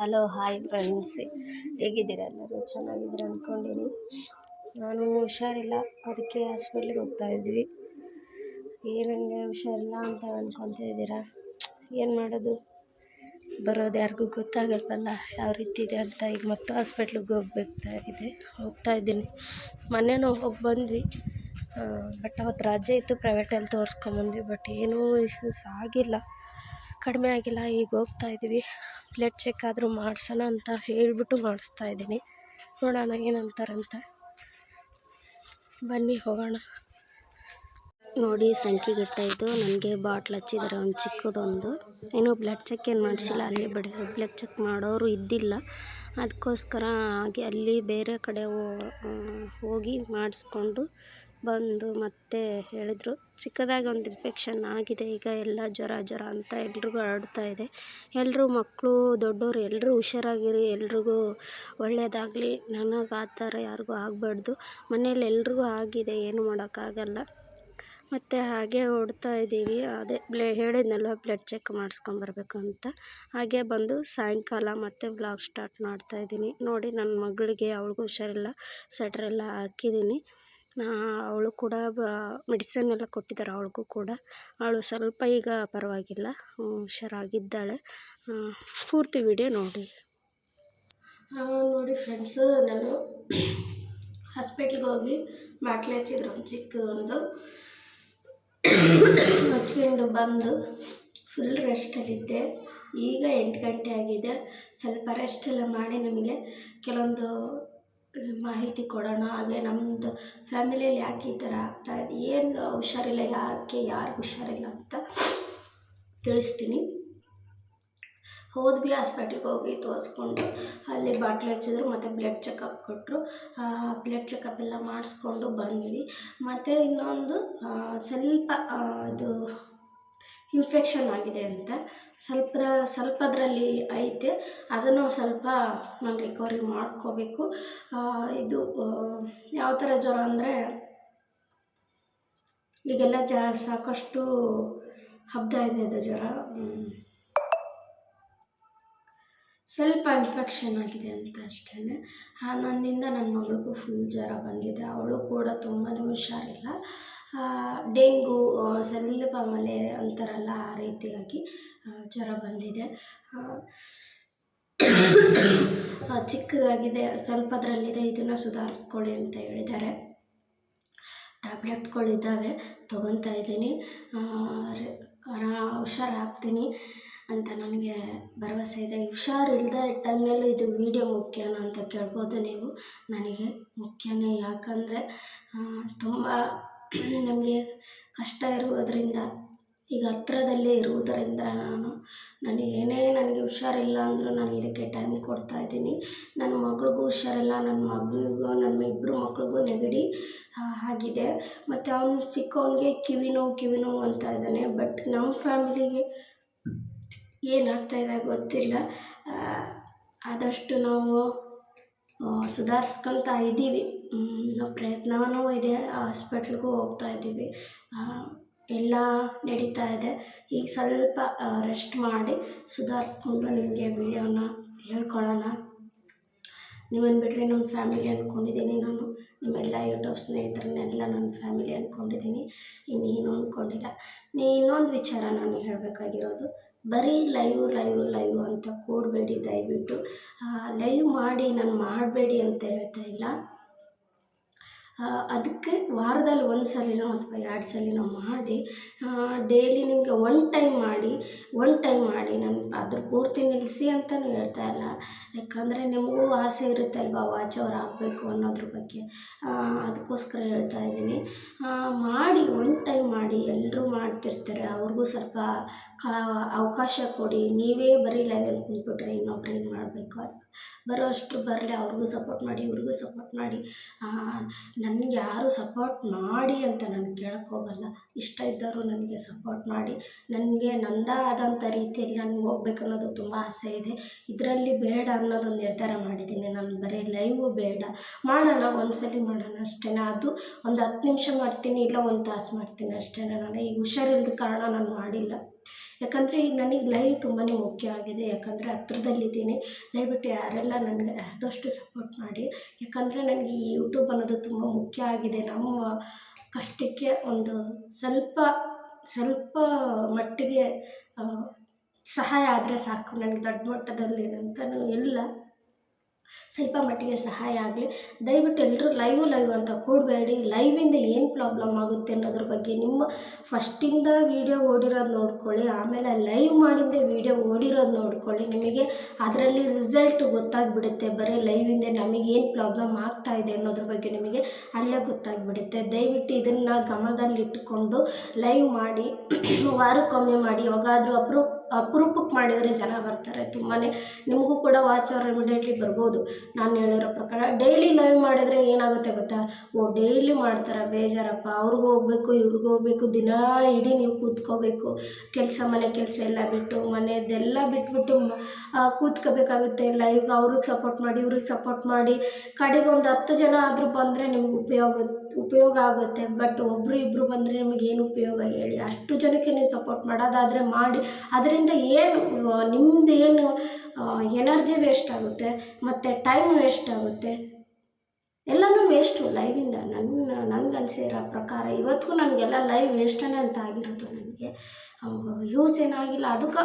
Hello, hi friends. ಹೇಗಿದ್ದೀರಾ ಎಲ್ಲರೂ? ಚೆನ್ನಾಗಿದ್ದೀರಾ ಅಂದ್ಕೊಂಡಿನಿ ನಾನು ಹುಷಾರಿಲ್ಲ. ಅದಕ್ಕೆ ಹಾಸ್ಪಿಟ್ಲಿಗೆ ಹೋಗ್ತಾ ಇದ್ವಿ. ಏನಂಗೆ ಹುಷಾರಿಲ್ಲ ಅಂತ ಅಂದ್ಕೊತಾ ಏನು ಮಾಡೋದು? ಬರೋದು ಯಾರಿಗೂ ಗೊತ್ತಾಗಲ್ವಲ್ಲ? ಯಾವ ರೀತಿ ಇದೆ ಅಂತ ಈಗ ಮತ್ತೆ ಹಾಸ್ಪಿಟ್ಲಿಗೆ ಹೋಗ್ಬೇಕಾಗಿದೆ ಹೋಗ್ತಾ ಇದ್ದೀನಿ. ಮೊನ್ನೆನೂ ಹೋಗಿ ಬಂದ್ವಿ. ಬಟ್ ಅವತ್ತು ರಜೆ ಇತ್ತು ಪ್ರೈವೇಟಲ್ಲಿ ತೋರಿಸ್ಕೊಂಬಂದ್ವಿ ಬಟ್ ಏನೂ ಇಶ್ಯೂಸ್ ಆಗಿಲ್ಲ. ಕಡಿಮೆ ಆಗಿಲ್ಲ, ಈಗ ಹೋಗ್ತಾ ಇದ್ದೀವಿ. ಬ್ಲಡ್ ಚೆಕ್ ಆದರೂ ಮಾಡಿಸೋಣ ಅಂತ ಹೇಳಿಬಿಟ್ಟು ಮಾಡಿಸ್ತಾ ಇದ್ದೀನಿ. ನೋಡೋಣ ಏನಂತಾರಂತೆ. ಬನ್ನಿ ಹೋಗೋಣ. ನೋಡಿ ಸಂಖ್ಯೆ ಇದು. ನನಗೆ ಬಾಟ್ಲ್ ಹಚ್ಚಿದ್ದಾರೆ ಒಂದು ಚಿಕ್ಕದೊಂದು. ಇನ್ನೂ ಬ್ಲಡ್ ಚೆಕ್ ಏನು ಮಾಡಿಸಿಲ್ಲ, ಅಲ್ಲಿ ಬಿಡಿ ಬ್ಲಡ್ ಚೆಕ್ ಮಾಡೋರು ಇದ್ದಿಲ್ಲ. ಅದಕ್ಕೋಸ್ಕರ ಹಾಗೆ ಅಲ್ಲಿ ಬೇರೆ ಕಡೆ ಹೋಗಿ ಮಾಡಿಸ್ಕೊಂಡು ಬಂದು ಮತ್ತೆ ಹೇಳಿದರು. ಚಿಕ್ಕದಾಗಿ ಒಂದು ಇನ್ಫೆಕ್ಷನ್ ಆಗಿದೆ, ಈಗ ಎಲ್ಲ ಜ್ವರ ಜ್ವರ ಅಂತ ಎಲ್ರಿಗೂ ಹರಡ್ತಾ ಇದೆ. ಎಲ್ಲರೂ ಮಕ್ಕಳು ದೊಡ್ಡವರು ಎಲ್ಲರೂ ಹುಷಾರಾಗಿರಿ, ಎಲ್ರಿಗೂ ಒಳ್ಳೆಯದಾಗಲಿ ನನಗೆ ಆ ಥರ ಯಾರಿಗೂ ಆಗಬಾರ್ದು. ಮನೇಲಿ ಎಲ್ರಿಗೂ ಆಗಿದೆ, ಏನು ಮಾಡೋಕ್ಕಾಗಲ್ಲ. ಮತ್ತು ಹಾಗೆ ಓಡ್ತಾ ಇದ್ದೀವಿ. ಅದೇ ಬ್ಲೆ, ಹೇಳಿದ್ನಲ್ಲ ಬ್ಲಡ್ ಚೆಕ್ ಮಾಡಿಸ್ಕೊಂಬರ್ಬೇಕು ಅಂತ. ಹಾಗೆ ಬಂದು ಸಾಯಂಕಾಲ ಮತ್ತೆ ಬ್ಲಾಗ್ ಸ್ಟಾರ್ಟ್ ಮಾಡ್ತಾ ಇದ್ದೀನಿ. ನೋಡಿ ನನ್ನ ಮಗಳಿಗೆ ಅವ್ಳಿಗೂ ಹುಷಾರಿಲ್ಲ ಸ್ವೆಟ್ರೆಲ್ಲ ಹಾಕಿದ್ದೀನಿ. ಅವಳು ಕೂಡ ಬ ಮೆಡಿಸನ್ ಎಲ್ಲ ಕೊಟ್ಟಿದ್ದಾರೆ ಅವಳಿಗೂ ಕೂಡ. ಅವಳು ಸ್ವಲ್ಪ ಈಗ ಪರವಾಗಿಲ್ಲ ಹುಷಾರಾಗಿದ್ದಾಳೆ. ಪೂರ್ತಿ ವಿಡಿಯೋ ನೋಡಿ. ನೋಡಿ ಫ್ರೆಂಡ್ಸು ನಾನು ಹಾಸ್ಪಿಟ್ಲಿಗೆ ಹೋಗಿ ಬಾಟ್ಲಿ ಹಚ್ಚಿದ್ರು ಒಂದು ಚಿಕ್ಕದೊಂದು ಹಚ್ಕೊಂಡು ಬಂದು ಫುಲ್ ರೆಸ್ಟಲ್ಲಿದ್ದೆ ಈಗ ಎಂಟು ಗಂಟೆ ಆಗಿದೆ. ಸ್ವಲ್ಪ ರೆಸ್ಟ್ ಎಲ್ಲ ಮಾಡಿ ನಮಗೆ ಕೆಲವೊಂದು ಮಾಹಿತಿ ಕೊಡೋಣ. ಹಾಗೆ ನಮ್ಮದು ಫ್ಯಾಮಿಲಿಯಲ್ಲಿ ಯಾಕೆ ಈ ಥರ ಆಗ್ತಾಯಿದೆ ಏನು ಹುಷಾರಿಲ್ಲ, ಯಾಕೆ ಯಾರು ಹುಷಾರಿಲ್ಲ ಅಂತ ತಿಳಿಸ್ತೀನಿ. ಹೋದ್ವಿ ಹಾಸ್ಪಿಟ್ಲಿಗೆ ಹೋಗಿ ತೋರಿಸ್ಕೊಂಡು, ಅಲ್ಲಿ ಬಾಟ್ಲಿ ಹಚ್ಚಿದ್ರು, ಮತ್ತು ಬ್ಲಡ್ ಚೆಕಪ್ ಕೊಟ್ಟರು ಬ್ಲಡ್ ಚೆಕಪ್ ಎಲ್ಲ ಮಾಡಿಸ್ಕೊಂಡು ಬಂದ್ವಿ. ಮತ್ತು ಇನ್ನೊಂದು ಸ್ವಲ್ಪ ಇದು ಇನ್ಫೆಕ್ಷನ್ ಆಗಿದೆ ಅಂತ. ಸ್ವಲ್ಪ, ಸ್ವಲ್ಪದ್ರಲ್ಲಿ ಐತೆ. ಅದನ್ನು ಸ್ವಲ್ಪ ನಾನು ರಿಕವರಿ ಮಾಡ್ಕೋಬೇಕು. ಇದು ಯಾವ ಥರ ಜ್ವರ ಅಂದರೆ, ಈಗೆಲ್ಲ ಜಾ, ಸಾಕಷ್ಟು ಹಬ್ಬ ಇದೆ ಅದು ಜ್ವರ. ಸ್ವಲ್ಪ ಇನ್ಫೆಕ್ಷನ್ ಆಗಿದೆ ಅಂತ ಅಷ್ಟೇ ನನ್ನಿಂದ ನನ್ನ ಮಗಳಿಗೂ ಫುಲ್ ಜ್ವರ ಬಂದಿದೆ. ಅವಳು ಕೂಡ ತುಂಬಾ ಹುಷಾರಿಲ್ಲ. ಡೆಂಗು ಸ್ವಲ್ಪ ಮಲೆ ಅಂತಾರಲ್ಲ ಆ ರೀತಿಯಾಗಿ ಜ್ವರ ಬಂದಿದೆ. ಚಿಕ್ಕದಾಗಿದೆ. ಸ್ವಲ್ಪದ್ರಲ್ಲಿದೆ. ಇದನ್ನು ಸುಧಾರಿಸ್ಕೊಳ್ಳಿ ಅಂತ ಹೇಳಿದ್ದಾರೆ. ಟ್ಯಾಬ್ಲೆಟ್ಗಳಿದ್ದಾವೆ ತೊಗೊತಾ ಇದ್ದೀನಿ. ಹುಷಾರಾಗ್ತೀನಿ ಅಂತ ನನಗೆ ಭರವಸೆ ಇದೆ. ಹುಷಾರಿಲ್ಲದೆ ಟೈಮ್ನಲ್ಲೂ ಇದು ವೀಡಿಯೋ ಮುಖ್ಯನಾ ಅಂತ ಕೇಳ್ಬೋದು ನೀವು. ನನಗೆ ಮುಖ್ಯನೇ, ಯಾಕಂದರೆ ತುಂಬ ನಮಗೆ ಕಷ್ಟ ಇರುವುದರಿಂದ ಈಗ ಹತ್ರದಲ್ಲೇ ಇರುವುದರಿಂದ ನಾನು ನನಗೆ ಏನೇ ನನಗೆ ಹುಷಾರಿಲ್ಲ ಅಂದರೂ ನಾನು ಇದಕ್ಕೆ ಟೈಮ್ ಕೊಡ್ತಾ ಇದ್ದೀನಿ. ನನ್ನ ಮಗಳಿಗೂ ಹುಷಾರಿಲ್ಲ, ನನ್ನ ಮಗನಿಗೂ, ನನ್ನ ಇಬ್ಬರು ಮಕ್ಳಿಗೂ ನೆಗಡಿ ಆಗಿದೆ. ಮತ್ತು ಅವ್ನು ಚಿಕ್ಕವನಿಗೆ ಕಿವಿ ನೋವು ಕಿವಿ ನೋವು ಅಂತ ಇದ್ದಾನೆ. ಬಟ್ ನಮ್ಮ ಫ್ಯಾಮಿಲಿಗೆ ಏನಾಗ್ತಾಯಿದೆ ಗೊತ್ತಿಲ್ಲ. ಆದಷ್ಟು ನಾವು ಸುಧಾರಿಸ್ಕೊತಾ ಇದ್ದೀವಿ. ಪ್ರಯತ್ನವೂ ಇದೆ. ಹಾಸ್ಪಿಟ್ಲಿಗೂ ಹೋಗ್ತಾ ಇದ್ದೀವಿ. ಎಲ್ಲ ನಡೀತಾ ಇದೆ. ಈಗ ಸ್ವಲ್ಪ ರೆಸ್ಟ್ ಮಾಡಿ ಸುಧಾರಿಸ್ಕೊಂಡು ನಿಮಗೆ ವೀಡಿಯೋನ ಹೇಳ್ಕೊಳ್ಳೋಣ ನಿಮ್ಮನ್ನು ಬಿಟ್ಟರೆ ನಮ್ಮ ಫ್ಯಾಮಿಲಿ ಅಂದ್ಕೊಂಡಿದ್ದೀನಿ ನಾನು. ನಿಮ್ಮೆಲ್ಲ ಯೂಟ್ಯೂಬ್ ಸ್ನೇಹಿತರನ್ನೆಲ್ಲ ನನ್ನ ಫ್ಯಾಮಿಲಿ ಅಂದ್ಕೊಂಡಿದ್ದೀನಿ ಇನ್ನೇನು ಅಂದ್ಕೊಂಡಿಲ್ಲ ಇನ್ನೊಂದು ವಿಚಾರ ನಾನು ಹೇಳಬೇಕಾಗಿರೋದು. ಬರೀ ಲೈವ್ ಲೈವ್ ಲೈವ್ ಅಂತ ಕೂರಬೇಡಿ ದಯವಿಟ್ಟು. ಲೈವ್ ಮಾಡಿ ನಾನು ಮಾಡಬೇಡಿ ಅಂತ ಹೇಳ್ತಾ ಇಲ್ಲ. ಅದಕ್ಕೆ ವಾರದಲ್ಲಿ ಒಂದು ಸಲಿನೋ ಅಥವಾ ಎರಡು ಸಲಿನೋ ಮಾಡಿ ಡೈಲಿ ನಿಮಗೆ ಒನ್ ಟೈಮ್ ಮಾಡಿ ಒನ್ ಟೈಮ್ ಮಾಡಿ ನಾನು ಅದ್ರ ಪೂರ್ತಿ ನಿಲ್ಲಿಸಿ ಅಂತಲೂ ಹೇಳ್ತಾ ಇಲ್ಲ. ಯಾಕಂದರೆ ನಿಮಗೂ ಆಸೆ ಇರುತ್ತೆ ಅಲ್ವಾ ವಾಚ್ ಅವರ್ ಆಗಬೇಕು ಅನ್ನೋದ್ರ ಬಗ್ಗೆ? ಅದಕ್ಕೋಸ್ಕರ ಹೇಳ್ತಾ ಇದ್ದೀನಿ. ಮಾಡಿ ಒನ್ ಟೈಮ್ ಮಾಡಿ ಎಲ್ಲರೂ ಮಾಡ್ತಿರ್ತಾರೆ. ಅವ್ರಿಗೂ ಸ್ವಲ್ಪ ಕಾ, ಅವಕಾಶ ಕೊಡಿ. ನೀವೇ ಬರೀ ಲೈವಲ್ಲಿ ಕುಂತ್ಬಿಟ್ರೆ ಇನ್ನೊಬ್ರು ಏನು ಮಾಡಬೇಕು? ಬರೋ ಅಷ್ಟು ಬರಲಿ, ಅವ್ರಿಗೂ ಸಪೋರ್ಟ್ ಮಾಡಿ, ಇವ್ರಿಗೂ ಸಪೋರ್ಟ್ ಮಾಡಿ. ನನಗೆ ಯಾರು ಸಪೋರ್ಟ್ ಮಾಡಿ ಅಂತ ನಾನು ಕೇಳಕ್ಕೆ ಹೋಗಲ್ಲ. ಇಷ್ಟ ಇದ್ದವರು ನನಗೆ ಸಪೋರ್ಟ್ ಮಾಡಿ. ನನಗೆ ನಂದ ಆದಂಥ ರೀತಿಯಲ್ಲಿ ನಾನು ಹೋಗ್ಬೇಕನ್ನೋದು ತುಂಬ ಆಸೆ ಇದೆ. ಇದರಲ್ಲಿ ಬೇಡ ಅನ್ನೋದೊಂದು ನಿರ್ಧಾರ ಮಾಡಿದ್ದೀನಿ. ನಾನು ಬರೀ ಲೈವು ಬೇಡ. ಮಾಡೋಣ ಒಂದು ಸಲ ಮಾಡೋಣ ಅಷ್ಟೇ ಅದು ಒಂದು ಹತ್ತು ನಿಮಿಷ ಮಾಡ್ತೀನಿ, ಇಲ್ಲ ಒಂದು ತಾಸು ಮಾಡ್ತೀನಿ ಅಷ್ಟೇ ನಾನು ಈಗ ಹುಷಾರಿಲ್ಲದ ಕಾರಣ ನಾನು ಮಾಡಿಲ್ಲ. ಯಾಕಂದರೆ ಈಗ ನನಗೆ ಲೈವ್ ತುಂಬಾ ಮುಖ್ಯ ಆಗಿದೆ. ಯಾಕಂದರೆ ಹತ್ರದಲ್ಲಿದ್ದೀನಿ. ದಯವಿಟ್ಟು ಯಾರೆಲ್ಲ ನನಗೆ ಆದಷ್ಟು ಸಪೋರ್ಟ್ ಮಾಡಿ. ಯಾಕಂದರೆ ನನಗೆ ಈ ಯೂಟ್ಯೂಬ್ ಅನ್ನೋದು ತುಂಬ ಮುಖ್ಯ ಆಗಿದೆ. ನಮ್ಮ ಕಷ್ಟಕ್ಕೆ ಒಂದು ಸ್ವಲ್ಪ ಸ್ವಲ್ಪ ಮಟ್ಟಿಗೆ ಸಹಾಯ ಆದರೆ ಸಾಕು. ನನಗೆ ದೊಡ್ಡ ಮಟ್ಟದಲ್ಲಿ ಅಂತಲೂ ಇಲ್ಲ. ಸ್ವಲ್ಪ ಮಟ್ಟಿಗೆ ಸಹಾಯ ಆಗಲಿ. ದಯವಿಟ್ಟು ಎಲ್ಲರೂ ಲೈವು ಲೈವ್ ಅಂತ ಕೂಡಬೇಡಿ. ಲೈವಿಂದ ಏನು ಪ್ರಾಬ್ಲಮ್ ಆಗುತ್ತೆ ಅನ್ನೋದ್ರ ಬಗ್ಗೆ ನಿಮ್ಮ ಫಸ್ಟಿಂದ ವೀಡಿಯೋ ಓಡಿರೋದು ನೋಡ್ಕೊಳ್ಳಿ. ಆಮೇಲೆ ಲೈವ್ ಮಾಡಿಂದೆ ವೀಡಿಯೋ ಓಡಿರೋದು ನೋಡ್ಕೊಳ್ಳಿ. ನಿಮಗೆ ಅದರಲ್ಲಿ ರಿಸಲ್ಟ್ ಗೊತ್ತಾಗ್ಬಿಡುತ್ತೆ. ಬರೀ ಲೈವಿಂದ ನಮಗೆ ಏನು ಪ್ರಾಬ್ಲಮ್ ಆಗ್ತಾ ಇದೆ ಅನ್ನೋದ್ರ ಬಗ್ಗೆ ನಿಮಗೆ ಅಲ್ಲೇ ಗೊತ್ತಾಗ್ಬಿಡುತ್ತೆ. ದಯವಿಟ್ಟು ಇದನ್ನು ಗಮನದಲ್ಲಿಟ್ಟುಕೊಂಡು ಲೈವ್ ಮಾಡಿ, ವಾರಕ್ಕೊಮ್ಮೆ ಮಾಡಿ, ಯಾವಾಗಾದರೂ ಅಪ್ರೂಪ್ ಅಪರೂಪಕ್ಕೆ ಮಾಡಿದರೆ ಜನ ಬರ್ತಾರೆ. ತುಂಬಾ ನಿಮಗೂ ಕೂಡ ವಾಚ್ ಅವರ್ ಇಮಿಡಿಯೇಟ್ಲಿ ಬರ್ಬೋದು. ನಾನು ಹೇಳಿರೋ ಪ್ರಕಾರ ಡೈಲಿ ಲೈವ್ ಮಾಡಿದರೆ ಏನಾಗುತ್ತೆ ಗೊತ್ತಾ? ಓ ಡೈಲಿ ಮಾಡ್ತಾರೆ, ಬೇಜಾರಪ್ಪ. ಅವ್ರಿಗೂ ಹೋಗ್ಬೇಕು, ಇವ್ರಿಗೂ ಹೋಗ್ಬೇಕು. ದಿನ ಇಡೀ ನೀವು ಕೂತ್ಕೋಬೇಕು. ಕೆಲಸ, ಮನೆ ಕೆಲಸ ಎಲ್ಲ ಬಿಟ್ಟು ಮನೆಯದೆಲ್ಲ ಬಿಟ್ಬಿಟ್ಟು ಕೂತ್ಕೋಬೇಕಾಗುತ್ತೆ. ಲೈವ್ಗೆ ಅವ್ರಿಗೆ ಸಪೋರ್ಟ್ ಮಾಡಿ, ಇವ್ರಿಗೆ ಸಪೋರ್ಟ್ ಮಾಡಿ. ಕಡೆಗೆ ಒಂದು ಹತ್ತು ಜನ ಆದರೂ ಬಂದರೆ ನಿಮ್ಗೆ ಉಪಯೋಗ ಉಪಯೋಗ ಆಗುತ್ತೆ. ಬಟ್ ಒಬ್ಬರು ಇಬ್ಬರು ಬಂದರೆ ನಿಮಗೇನು ಉಪಯೋಗ ಹೇಳಿ? ಅಷ್ಟು ಜನಕ್ಕೆ ನೀವು ಸಪೋರ್ಟ್ ಮಾಡೋದಾದರೆ ಮಾಡಿ. ಅದರಿಂದ ಏನು ನಿಮ್ದು ಏನು ಎನರ್ಜಿ ವೇಸ್ಟ್ ಆಗುತ್ತೆ, ಮತ್ತು ಟೈಮ್ ವೇಸ್ಟ್ ಆಗುತ್ತೆ, ಎಲ್ಲನೂ ವೇಸ್ಟು ಲೈವಿಂದ ನನ್ನ, ನನಗೆ ಅನಿಸಿರೋ ಪ್ರಕಾರ ಇವತ್ತಿಗೂ ನನಗೆಲ್ಲ ಲೈವ್ ವೇಸ್ಟನೇ ಅಂತ ಆಗಿರೋದು ನನಗೆ. ಯೂಸ್ ಏನಾಗಿಲ್ಲ, ಅದಕ್ಕೆ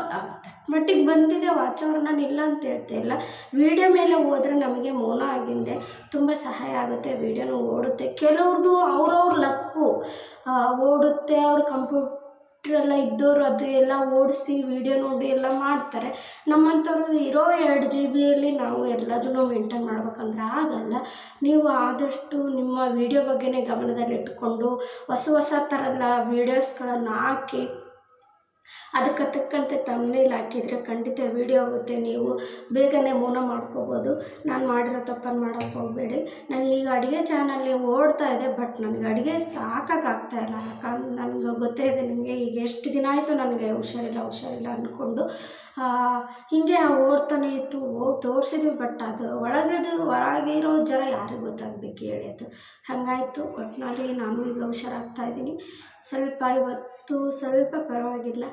ಮಟ್ಟಿಗೆ ಬಂದಿದೆ ವಾಚ್ ಅವ್ರು ನಾನು ಇಲ್ಲ ಅಂತ ಹೇಳ್ತಾ ಇಲ್ಲ. ವೀಡಿಯೋ ಮೇಲೆ ಹೋದರೆ ನಮಗೆ ಮೌನ ಆಗಿಂದೆ ತುಂಬ ಸಹಾಯ ಆಗುತ್ತೆ ವೀಡಿಯೋನೂ ಓಡುತ್ತೆ. ಕೆಲವ್ರದ್ದು ಅವ್ರವ್ರ ಲಕ್ಕು ಓಡುತ್ತೆ, ಅವ್ರ ಕಂಪ್ಯೂಟರ್ ಎಲ್ಲ ಇದ್ದವರು ಅದು ಎಲ್ಲ ಓಡಿಸಿ ವೀಡಿಯೋ ನೋಡಿ ಎಲ್ಲ ಮಾಡ್ತಾರೆ. ನಮ್ಮಂಥವ್ರು ಇರೋ ಎರಡು ಜಿ ಬಿಯಲ್ಲಿ ನಾವು ಎಲ್ಲದನ್ನು ಮೇಂಟೈನ್ ಮಾಡ್ಬೇಕಂದ್ರೆ ಆಗಲ್ಲ. ನೀವು ಆದಷ್ಟು ನಿಮ್ಮ ವೀಡಿಯೋ ಬಗ್ಗೆನೇ ಗಮನದಲ್ಲಿಟ್ಟುಕೊಂಡು ಹೊಸ ಹೊಸ ಥರದ ವೀಡಿಯೋಸ್ಗಳನ್ನು ಹಾಕಿ ಅದಕ್ಕೆ ತಕ್ಕಂತೆ ತಮ್ಮನೇಲಿ ಹಾಕಿದರೆ ಖಂಡಿತ ವೀಡಿಯೋ ಆಗುತ್ತೆ ನೀವು. ಬೇಗನೆ ಮೌನ ಮಾಡ್ಕೋಬೋದು. ನಾನು ಮಾಡಿರೋ ತಪ್ಪನ್ನು ಮಾಡೋಕ್ಕೆ ಹೋಗಬೇಡಿ. ನಾನು ಈಗ ಅಡುಗೆ ಚಾನಲ್ಲಿ ಓಡ್ತಾ ಇದೆ ಬಟ್ ನನಗೆ ಅಡುಗೆ ಸಾಕಾಗ್ತಾ ಇಲ್ಲ. ಯಾಕಂದ್ರೆ ನನಗೆ ಗೊತ್ತೇ ಇದೆ, ನಿಮಗೆ ಈಗ ಎಷ್ಟು ದಿನ ಆಯಿತು ನನಗೆ ಹುಷಾರಿಲ್ಲ ಹುಷಾರಿಲ್ಲ ಅಂದ್ಕೊಂಡು ಹೀಗೆ ಓಡ್ತಾನೆ ಇತ್ತು, ಹೋಗಿ ತೋರಿಸಿದ್ವಿ ಬಟ್ ಅದು ಒಳಗದು ಹೊರಗಿರೋ ಜರ ಯಾರಿಗೂ ಗೊತ್ತಾಗಬೇಕು ಹೇಳಿ ಅದು ಹಾಗಾಯಿತು ಒಟ್ಟಿನಲ್ಲಿ ನಾನು ಈಗ ಹುಷಾರಾಗ್ತಾ ಇದ್ದೀನಿ. ಸ್ವಲ್ಪ ಇವತ್ತು ಸ್ವಲ್ಪ ಪರವಾಗಿಲ್ಲ.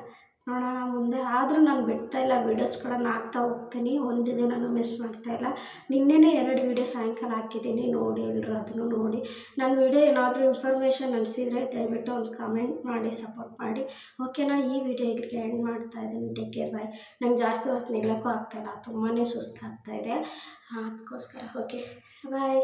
ನೋಡೋಣ, ಮುಂದೆ ಆದರೂ ನಾನು ಬಿಡ್ತಾ ಇಲ್ಲ ವೀಡಿಯೋಸ್ಗಳನ್ನು ಹಾಕ್ತಾ ಹೋಗ್ತೀನಿ, ಒಂದು ದಿನನೂ ಮಿಸ್ ಮಾಡ್ತಾ ಇಲ್ಲ. ನಿನ್ನೆನೇ ಎರಡು ವೀಡಿಯೋ ಸಾಯಂಕಾಲ ಹಾಕಿದ್ದೀನಿ, ನೋಡಿ ಎಲ್ಲರೂ ಅದನ್ನು ನೋಡಿ. ನನ್ನ ವೀಡಿಯೋ ಏನಾದರೂ ಇನ್ಫಾರ್ಮೇಷನ್ ಅನಿಸಿದರೆ ದಯವಿಟ್ಟು ಒಂದು ಕಮೆಂಟ್ ಮಾಡಿ ಸಪೋರ್ಟ್ ಮಾಡಿ. ಓಕೆನಾ ಈ ವಿಡಿಯೋ ಇಲ್ಲಿಗೆ ಎಂಡ್ ಮಾಡ್ತಾ ಇದ್ದೀನಿ. ಟೇಕ್ ಕೇರ್ ಬಾಯ್ ನಂಗೆ ಜಾಸ್ತಿ ಹೊತ್ತು ನಿಲ್ಲಕ್ಕೂ ಆಗ್ತಾಯಿಲ್ಲ ತುಂಬಾ ಸುಸ್ತಾಗ್ತಾ ಇದೆ. ಅದಕ್ಕೋಸ್ಕರ ಓಕೆ ಬಾಯ್